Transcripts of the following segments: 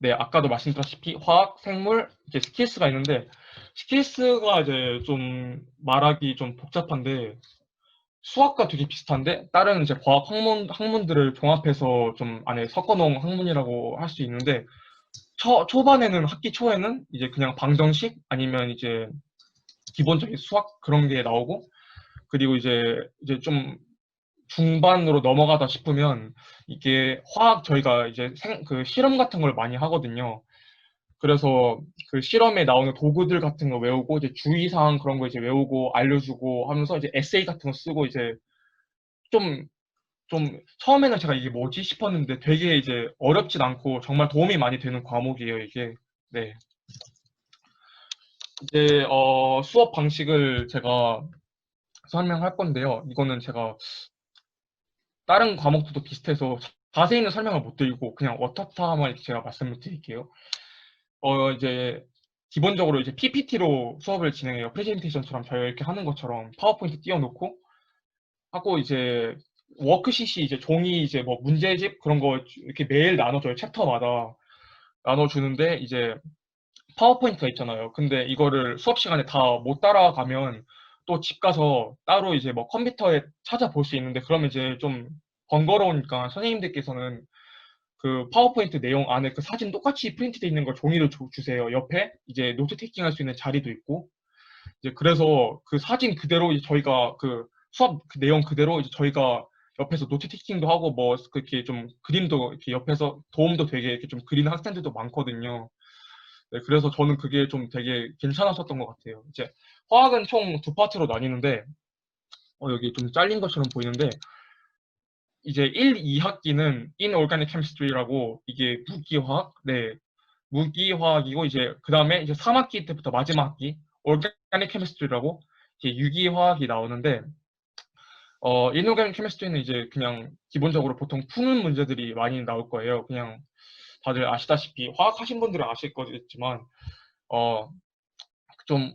네, 아까도 말씀드렸다시피 화학, 생물, 이제 스킬스가 있는데 스킬스가 이제 좀 말하기 좀 복잡한데 수학과 되게 비슷한데 다른 이제 과학 학문 학문들을 종합해서 좀 안에 섞어 놓은 학문이라고 할 수 있는데 초, 초반에는 학기 초에는 이제 그냥 방정식 아니면 이제 기본적인 수학 그런 게 나오고 그리고 이제 이제 좀 중반으로 넘어가다 싶으면 이게 화학 저희가 이제 생, 그 실험 같은 걸 많이 하거든요. 그래서 그 실험에 나오는 도구들 같은 거 외우고 이제 주의사항 그런 거 이제 외우고 알려주고 하면서 이제 에세이 같은 거 쓰고 이제 좀, 좀 처음에는 제가 이게 뭐지 싶었는데 되게 이제 어렵진 않고 정말 도움이 많이 되는 과목이에요, 이게. 네. 이제 어, 수업 방식을 제가 설명할 건데요. 이거는 제가 다른 과목들도 비슷해서 자세히는 설명을 못 드리고 그냥 이렇게 제가 말씀을 드릴게요. 어, 이제 기본적으로 이제 PPT로 수업을 진행해요. 프레젠테이션처럼 저희 이렇게 하는 것처럼 파워포인트 띄워놓고 하고 이제 워크시트 이제 종이 이제 뭐 문제집 그런 거 이렇게 매일 나눠줘요. 챕터마다 나눠주는데 이제 파워포인트가 있잖아요. 근데 이거를 수업 시간에 다 못 따라가면 또 집 가서 따로 이제 뭐 컴퓨터에 찾아볼 수 있는데 그러면 이제 좀 번거로우니까 선생님들께서는 그 파워포인트 내용 안에 그 사진 똑같이 프린트돼 있는 걸 종이를 주, 주세요. 옆에 이제 노트 테이킹 할 수 있는 자리도 있고 이제 그래서 그 사진 그대로 이제 저희가 그 수업 그 내용 그대로 이제 저희가 옆에서 노트 테이킹도 하고 뭐 그렇게 좀 그림도 이렇게 옆에서 도움도 되게 이렇게 좀 그리는 학생들도 많거든요. 네, 그래서 저는 그게 좀 되게 괜찮았었던 것 같아요. 이제 화학은 총 두 파트로 나뉘는데 어, 여기 좀 잘린 것처럼 보이는데 이제 1, 2학기는 Inorganic Chemistry라고 이게 무기화학, 네, 무기화학이고 이제 그 다음에 이제 3학기 때부터 마지막 학기 Organic Chemistry라고 이제 유기화학이 나오는데 어, Inorganic Chemistry는 이제 그냥 기본적으로 보통 푸는 문제들이 많이 나올 거예요. 그냥 다들 아시다시피 화학 하신 분들은 아실 거겠지만 어, 좀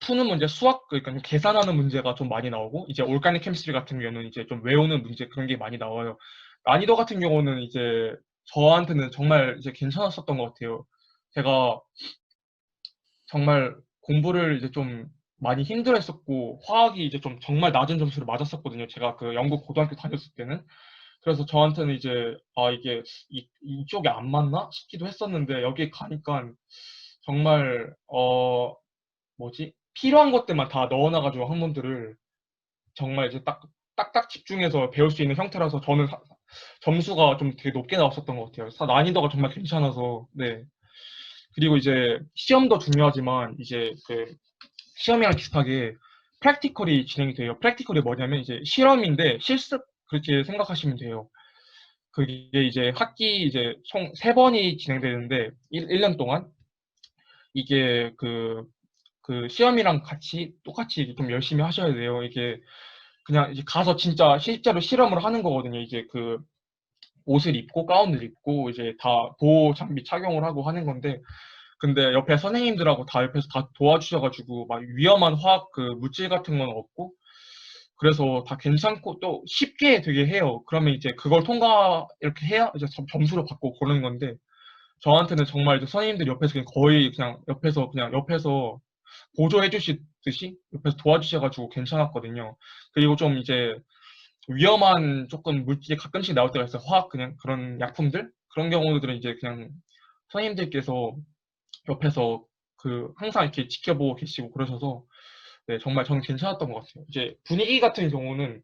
푸는 문제, 수학, 그러니까 계산하는 문제가 좀 많이 나오고, 이제 올가닉 케미스트리 같은 경우는 이제 좀 외우는 문제 그런 게 많이 나와요. 난이도 같은 경우는 이제 저한테는 정말 이제 괜찮았었던 것 같아요. 제가 정말 공부를 이제 좀 많이 힘들었었고, 화학이 이제 좀 정말 낮은 점수를 맞았었거든요. 제가 그 영국 고등학교 다녔을 때는. 그래서 저한테는 이제, 아, 이게 이, 이쪽에 안 맞나? 싶기도 했었는데, 여기 가니까 정말, 어, 뭐지? 필요한 것들만 다 넣어놔가지고 학문들을 정말 이제 딱 딱딱 집중해서 배울 수 있는 형태라서 저는 사- 점수가 좀 되게 높게 나왔었던 것 같아요. 사- 난이도가 정말 괜찮아서 네. 그리고 이제 시험도 중요하지만 이제 그 시험이랑 비슷하게 프랙티컬이 진행이 돼요. 프랙티컬이 뭐냐면 이제 실험인데 실습 그렇게 생각하시면 돼요. 그게 이제 학기 이제 총 세 번이 진행되는데 1, 1년 동안 이게 그 그 시험이랑 같이 똑같이 좀 열심히 하셔야 돼요. 이게 그냥 이제 가서 진짜 실제로 실험을 하는 거거든요. 이제 그 옷을 입고 가운을 입고 이제 다 보호 장비 착용을 하고 하는 건데 근데 옆에 선생님들하고 다 옆에서 다 도와주셔가지고 막 위험한 화학 그 물질 같은 건 없고 그래서 다 괜찮고 또 쉽게 되게 해요. 그러면 이제 그걸 통과 이렇게 해야 이제 점- 점수를 받고 그러는 건데 저한테는 정말 이제 선생님들이 옆에서 그냥 거의 그냥 옆에서 그냥 옆에서 보조해 주시듯이 옆에서 도와주셔가지고 괜찮았거든요. 그리고 좀 이제 위험한 조금 물질이 가끔씩 나올 때가 있어요. 화학 그냥 그런 약품들 그런 경우들은 이제 그냥 선생님들께서 옆에서 그 항상 이렇게 지켜보고 계시고 그러셔서 네, 정말 저는 괜찮았던 것 같아요. 이제 분위기 같은 경우는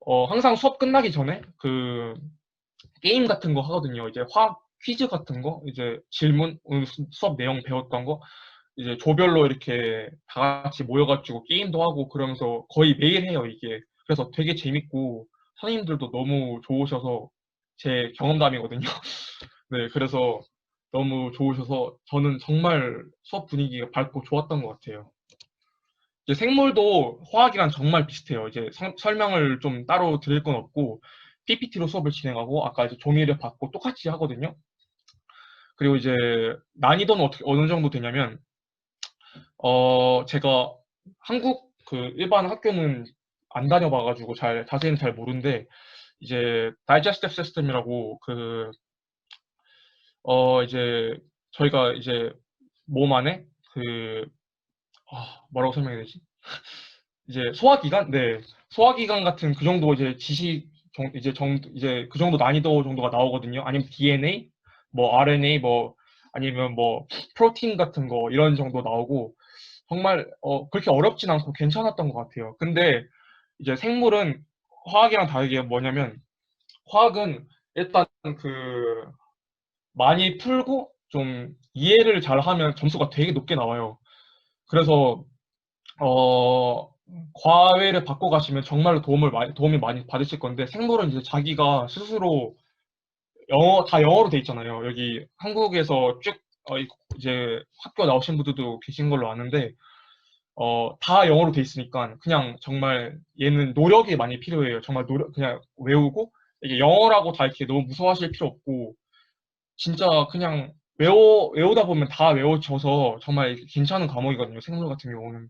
어, 항상 수업 끝나기 전에 그 게임 같은 거 하거든요. 이제 화학 퀴즈 같은 거, 이제 질문, 수업 내용 배웠던 거, 이제 조별로 이렇게 다 같이 모여가지고 게임도 하고 그러면서 거의 매일 해요, 이게. 그래서 되게 재밌고 선생님들도 너무 좋으셔서 제 경험담이거든요. 네, 그래서 너무 좋으셔서 저는 정말 수업 분위기가 밝고 좋았던 것 같아요. 이제 생물도 화학이랑 정말 비슷해요. 이제 성- 설명을 좀 따로 드릴 건 없고 PPT로 수업을 진행하고 아까 이제 종이를 받고 똑같이 하거든요. 그리고 이제 난이도는 어떻게 어느 정도 되냐면 어 제가 한국 그 일반 학교는 안 다녀봐가지고 잘 자세히는 잘 모르는데 이제 다이제스티브 시스템이라고 그 어, 이제 저희가 이제 몸 안에 그, 아, 뭐라고 설명해야 되지? 이제 소화기관? 네. 소화기관 같은 그 정도 이제 지식, 정, 이제 정, 이제 그 정도 난이도 정도가 나오거든요. 아니면 DNA, 뭐 RNA, 뭐 아니면 뭐 프로틴 같은 거 이런 정도 나오고 정말 어, 그렇게 어렵진 않고 괜찮았던 것 같아요. 근데 이제 생물은 화학이랑 다르게 뭐냐면 화학은 일단 그 많이 풀고 좀 이해를 잘 하면 점수가 되게 높게 나와요. 그래서 어, 과외를 받고 가시면 정말로 도움을 많이, 도움이 많이 받으실 건데 생물은 이제 자기가 스스로 영어, 다 영어로 돼 있잖아요. 여기 한국에서 쭉 어, 이- 이제 학교 나오신 분들도 계신 걸로 아는데 어, 다 영어로 돼 있으니까 그냥 정말 얘는 노력이 많이 필요해요. 정말 노력, 그냥 외우고 이게 영어라고 다 이렇게 너무 무서워하실 필요 없고 진짜 그냥 외워, 외우다 보면 다 외워져서 정말 괜찮은 과목이거든요. 생물 같은 경우는.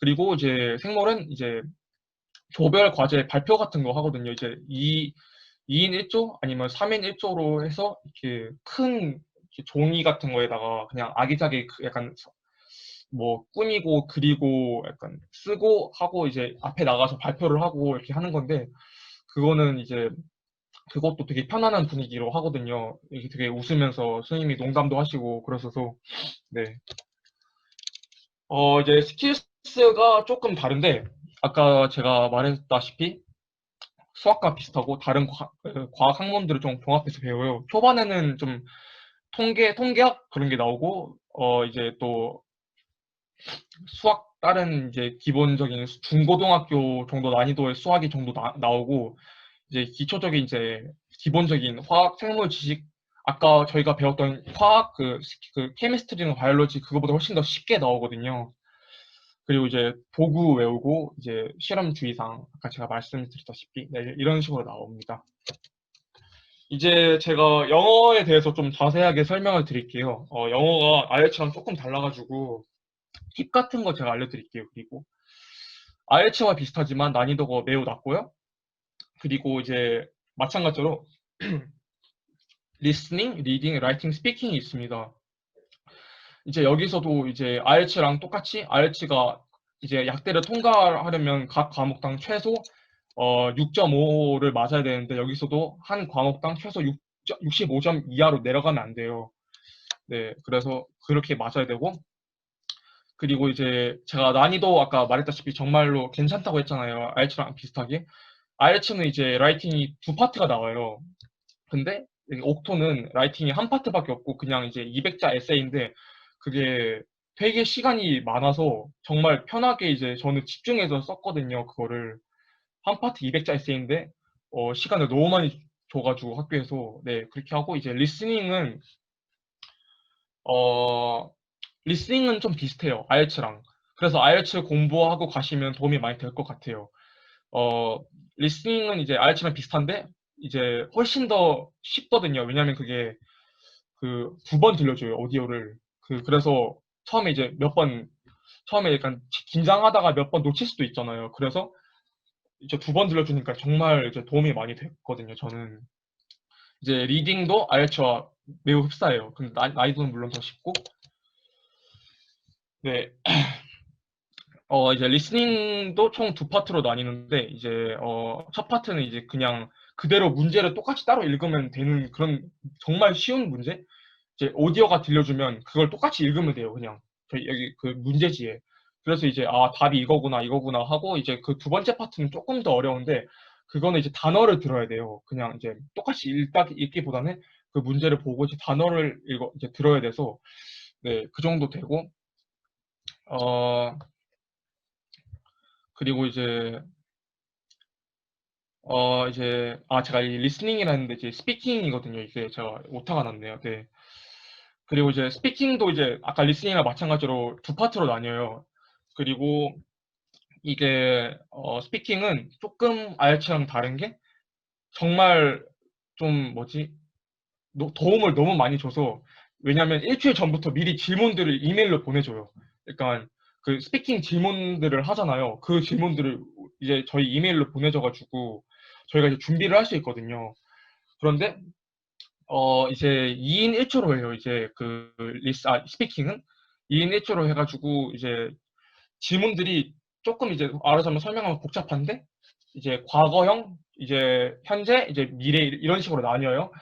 그리고 이제 생물은 이제 조별 과제 발표 같은 거 하거든요. 이제 2, 2인 1조 아니면 3인 1조로 해서 이렇게 큰 이렇게 종이 같은 거에다가 그냥 아기자기 그 약간 뭐 꾸미고 그리고 약간 쓰고 하고 이제 앞에 나가서 발표를 하고 이렇게 하는 건데 그거는 이제 그것도 되게 편안한 분위기로 하거든요. 이게 되게 웃으면서 선생님이 농담도 하시고 그러셔서 네. 어 이제 스킬스가 조금 다른데 아까 제가 말했다시피 수학과 비슷하고 다른 과, 그 과학 학문들을 좀 종합해서 배워요. 초반에는 좀 통계, 통계학 그런 게 나오고 어 이제 또 수학 다른 이제 기본적인 중고등학교 정도 난이도의 수학이 정도 나, 나오고 이제 기초적인 이제 기본적인 화학 생물 지식 아까 저희가 배웠던 화학 그, 그 케미스트리나 바이올로지 그거보다 훨씬 더 쉽게 나오거든요. 그리고 이제 도구 외우고 이제 실험 주의사항 아까 제가 말씀드렸다시피 네, 이런 식으로 나옵니다. 이제 제가 영어에 대해서 좀 자세하게 설명을 드릴게요. 어, 영어가 IELTS랑 조금 달라가지고 팁 같은 거 제가 알려드릴게요. 그리고 IELTS와 비슷하지만 난이도가 매우 낮고요. 그리고 이제 마찬가지로 listening, reading, writing, speaking이 있습니다. 이제 여기서도 이제 IELTS랑 똑같이 IELTS가 이제 약대를 통과하려면 각 과목당 최소 어, 6.5를 맞아야 되는데 여기서도 한 과목당 최소 6, 65점 이하로 내려가면 안 돼요. 네, 그래서 그렇게 맞아야 되고 그리고 이제 제가 난이도 아까 말했다시피 정말로 괜찮다고 했잖아요. IELTS랑 비슷하게. IELTS는 이제 라이팅이 두 파트가 나와요. 근데 옥토는 라이팅이 한 파트밖에 없고 그냥 이제 200자 에세이인데 그게 되게 시간이 많아서 정말 편하게 이제 저는 집중해서 썼거든요. 그거를 한 파트 200자 에세이인데 어, 시간을 너무 많이 줘가지고 학교에서 네 그렇게 하고 이제 리스닝은 어 리스닝은 좀 비슷해요. IELTS랑. 그래서 IELTS 공부하고 가시면 도움이 많이 될 것 같아요. 어, 리스닝은 이제 IELTS랑 비슷한데 이제 훨씬 더 쉽거든요. 왜냐면 그게 그 두 번 들려줘요. 오디오를. 그 그래서 처음에 이제 몇 번 처음에 약간 긴장하다가 몇 번 놓칠 수도 있잖아요. 그래서 이제 두 번 들려주니까 정말 이제 도움이 많이 됐거든요. 저는 이제 리딩도 IELTS와 매우 흡사해요. 근데 나, 나이도는 물론 더 쉽고 네. 어, 이제 리스닝도 총 두 파트로 나뉘는데, 이제, 어, 첫 파트는 이제 그냥 그대로 문제를 똑같이 따로 읽으면 되는 그런 정말 쉬운 문제? 이제 오디오가 들려주면 그걸 똑같이 읽으면 돼요, 그냥. 저희 여기 그 문제지에. 그래서 이제, 아, 답이 이거구나, 이거구나 하고, 이제 그 두 번째 파트는 조금 더 어려운데, 그거는 이제 단어를 들어야 돼요. 그냥 이제 똑같이 읽다, 읽기보다는 그 문제를 보고 이제 단어를 읽어, 이제 들어야 돼서, 네, 그 정도 되고, 어, 그리고 이제, 어, 이제, 아, 제가 이 리스닝이라 했는데 이제 스피킹이거든요. 이게 제가 오타가 났네요. 네. 그리고 이제 스피킹도 이제 아까 리스닝이랑 마찬가지로 두 파트로 나뉘어요. 그리고 이게, 어, 스피킹은 조금 IELTS랑 다른 게 정말 좀 뭐지? 노- 도움을 너무 많이 줘서 왜냐면 일주일 전부터 미리 질문들을 이메일로 보내줘요. 그러니까 그 스피킹 질문들을 하잖아요. 그 질문들을 이제 저희 이메일로 보내줘가지고 저희가 이제 준비를 할 수 있거든요. 그런데 어, 이제 2인 1조로 해요. 이제 그 리스, 아, 스피킹은 2인 1조로 해가지고 이제 지문들이 조금 이제 말하자면 설명하면 복잡한데 이제 과거형, 이제 현재, 이제 미래 이런 식으로 나뉘어요.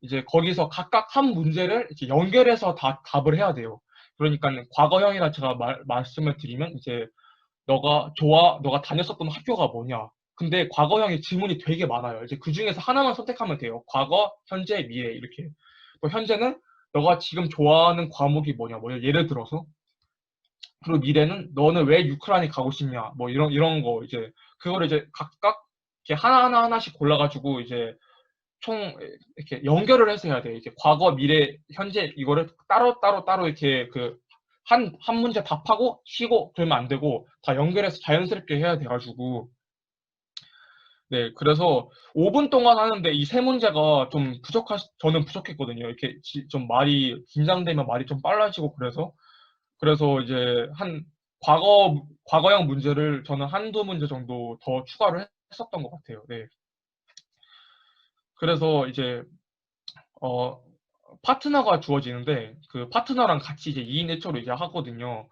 이제 거기서 각각 한 문제를 이렇게 연결해서 다 답을 해야 돼요. 그러니까 과거형이라 제가 말, 말씀을 드리면 이제 너가 좋아, 너가 다녔었던 학교가 뭐냐. 근데 과거형의 지문이 되게 많아요. 이제 그 중에서 하나만 선택하면 돼요. 과거, 현재, 미래 이렇게. 또 현재는 너가 지금 좋아하는 과목이 뭐냐. 뭐 예를 들어서 그리고 미래는 너는 왜 유크라인에 가고 싶냐. 뭐 이런 이런 거 이제 그거를 이제 각각 이렇게 하나 하나 하나씩 골라가지고 이제 총 이렇게 연결을 해서 해야 돼요. 이제 과거, 미래, 현재 이거를 따로 따로 따로 이렇게 그 한, 한 문제 답하고 쉬고 그러면 안 되고 다 연결해서 자연스럽게 해야 돼 가지고 네, 그래서 5분 동안 하는데 이 세 문제가 좀 부족하, 저는 부족했거든요. 이렇게 지- 좀 말이, 긴장되면 말이 좀 빨라지고 그래서. 그래서 이제 한, 과거, 과거형 문제를 저는 한두 문제 정도 더 추가를 했었던 것 같아요. 네. 그래서 이제, 어, 파트너가 주어지는데, 그 파트너랑 같이 이제 2인 1조로 이제 하거든요.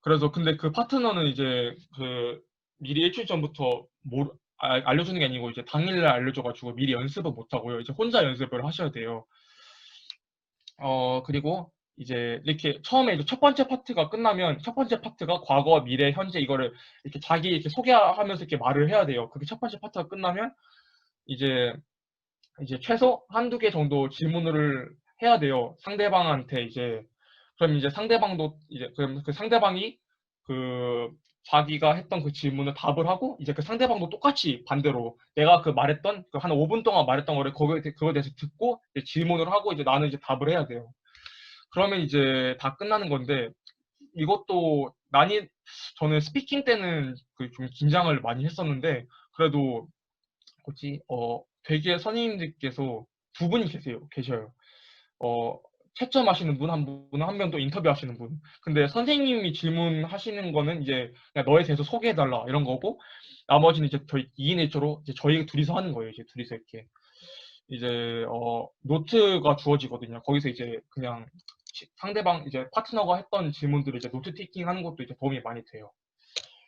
그래서 근데 그 파트너는 이제 그 미리 일주일 전부터 모, 아- 알려주는 게 아니고 이제 당일날 알려줘가지고 미리 연습을 못 하고요. 이제 혼자 연습을 하셔야 돼요. 어 그리고 이제 이렇게 처음에 이제 첫 번째 파트가 끝나면 첫 번째 파트가 과거, 미래, 현재 이거를 이렇게 자기 이렇게 소개하면서 이렇게 말을 해야 돼요. 그게 첫 번째 파트가 끝나면 이제 이제 최소 한두 개 정도 질문을 해야 돼요. 상대방한테 이제 그럼 이제 상대방도 이제 그럼 그 상대방이 그 자기가 했던 그 질문을 답을 하고 이제 그 상대방도 똑같이 반대로 내가 그 말했던 그 한 5분 동안 말했던 거를 거기에 대- 그거에 대해서 듣고 이제 질문을 하고 이제 나는 이제 답을 해야 돼요. 그러면 이제 다 끝나는 건데 이것도 난이 저는 스피킹 때는 그 좀 긴장을 많이 했었는데 그래도 뭐지 어 되게 선생님들께서 두 분이 계세요 계셔요. 어 채점하시는 분 한 분, 한 명 또 인터뷰하시는 분. 근데 선생님이 질문하시는 거는 이제 그냥 너에 대해서 소개해달라 이런 거고, 나머지는 이제 저희 2인 1조로 이제 저희 둘이서 하는 거예요. 이제 둘이서 이렇게. 이제 어 노트가 주어지거든요. 거기서 이제 그냥 시- 상대방 이제 파트너가 했던 질문들을 이제 노트 테이킹 하는 것도 이제 도움이 많이 돼요.